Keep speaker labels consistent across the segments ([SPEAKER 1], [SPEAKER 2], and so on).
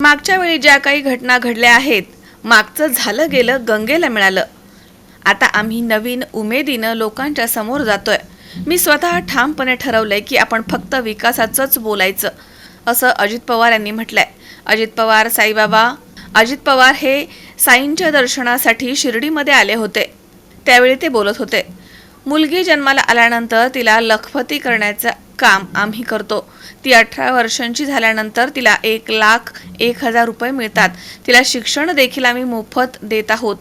[SPEAKER 1] मागच्या वेळी ज्या काही घटना घडल्या आहेत मागचं झालं गेलं गंगेला मिळालं. आता आम्ही नवीन उमेदीनं लोकांच्या समोर जातोय. मी स्वतः ठामपणे ठरवलंय की आपण फक्त विकासाचंच बोलायचं असं अजित पवार यांनी म्हटलंय. अजित पवार साईबाबा अजित पवार हे साईंच्या दर्शनासाठी शिर्डीमध्ये आले होते. त्यावेळी ते बोलत होते. मुलगी जन्माला आल्यानंतर तिला लखपती करण्याचं काम आम्ही करतो. ती अठरा वर्षांची झाल्यानंतर तिला एक लाख एक हजार रुपये मिळतात. तिला शिक्षण देखील आम्ही मोफत देत आहोत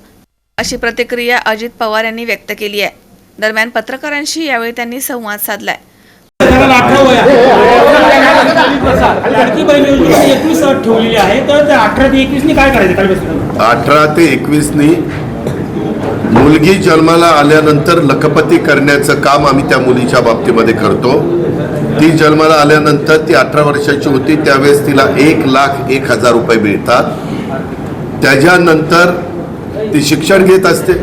[SPEAKER 1] अशी प्रतिक्रिया अजित पवार यांनी व्यक्त केली आहे. दरम्यान पत्रकारांशी यावेळी त्यांनी संवाद साधलाय
[SPEAKER 2] त्याला अठरा वय आहे लाडकी बहीण योजना एकवीस आहे. तर अठरा ते एकवीसनी काय करायचं?
[SPEAKER 3] अठरा ते एकवीसनी मुलगी जन्माला आल्यानंतर लखपती करण्याचं काम आम्ही त्या मुलीच्या बाबतीमध्ये करतो. ती जन्माला आल्यानंतर ती अठरा वर्षाची होती. त्यावेळेस तिला एक लाख एक हजार रुपये मिळतात. त्याच्यानंतर ती शिक्षण घेत असते.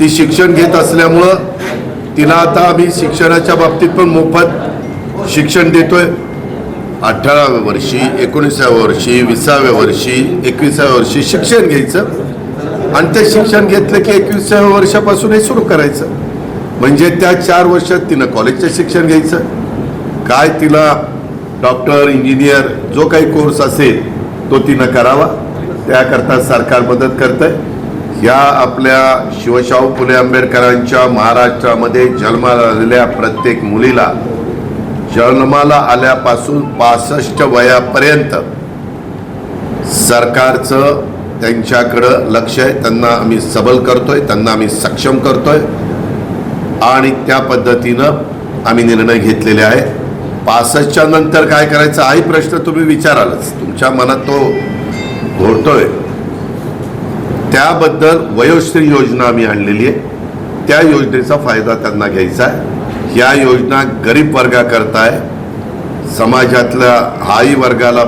[SPEAKER 3] ती शिक्षण घेत असल्यामुळं तिला आता आम्ही शिक्षणाच्या बाबतीत पण मोफत शिक्षण देतोय. अठराव्या वर्षी एकोणीसाव्या वर्षी विसाव्या वर्षी एकविसाव्या वर्षी शिक्षण घ्यायचं. आणि ते शिक्षण घेतलं की एकविसाव्या वर्षापासून हे सुरू करायचं. म्हणजे त्या चार वर्षात तिनं कॉलेजचं शिक्षण घ्यायचं. काय तिला डॉक्टर इंजिनियर जो काही कोर्स असेल तो तिनं करावा. त्याकरता सरकार मदत करतंय. या आपल्या शिवशाहू फुले आंबेडकरांच्या महाराष्ट्रामध्ये जन्माला आलेल्या प्रत्येक मुलीला जन्माला आल्यापासून पासष्ट वयापर्यंत सरकारचं त्यांच्याकडं लक्ष आहे. त्यांना आम्ही सबल करतोय त्यांना आम्ही सक्षम करतोय आणि त्या पद्धतीनं आम्ही निर्णय घेतलेले आहे पासष्टच्या नंतर काय करायचं? हाही प्रश्न तुम्ही विचारालच. तुमच्या मनात तो घोरतोय त्याबद्दल वयोश्री योजना आम्ही आणलेली आहे. त्या योजनेचा फायदा त्यांना घ्यायचा आहे. या योजना गरीब वर्गाकरता आहे समाजातल्या हाही वर्गाला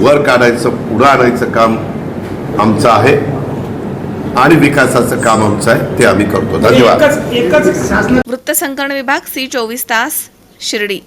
[SPEAKER 3] वर काढायचं पुढं आणायचं काम आमचं आहे आणि विकासाचं काम आमचं आहे ते आम्ही करतो. धन्यवाद.
[SPEAKER 2] एकच एकच शासन
[SPEAKER 1] वृत्तसंकलन विभाग सी चोवीस तास शिर्डी.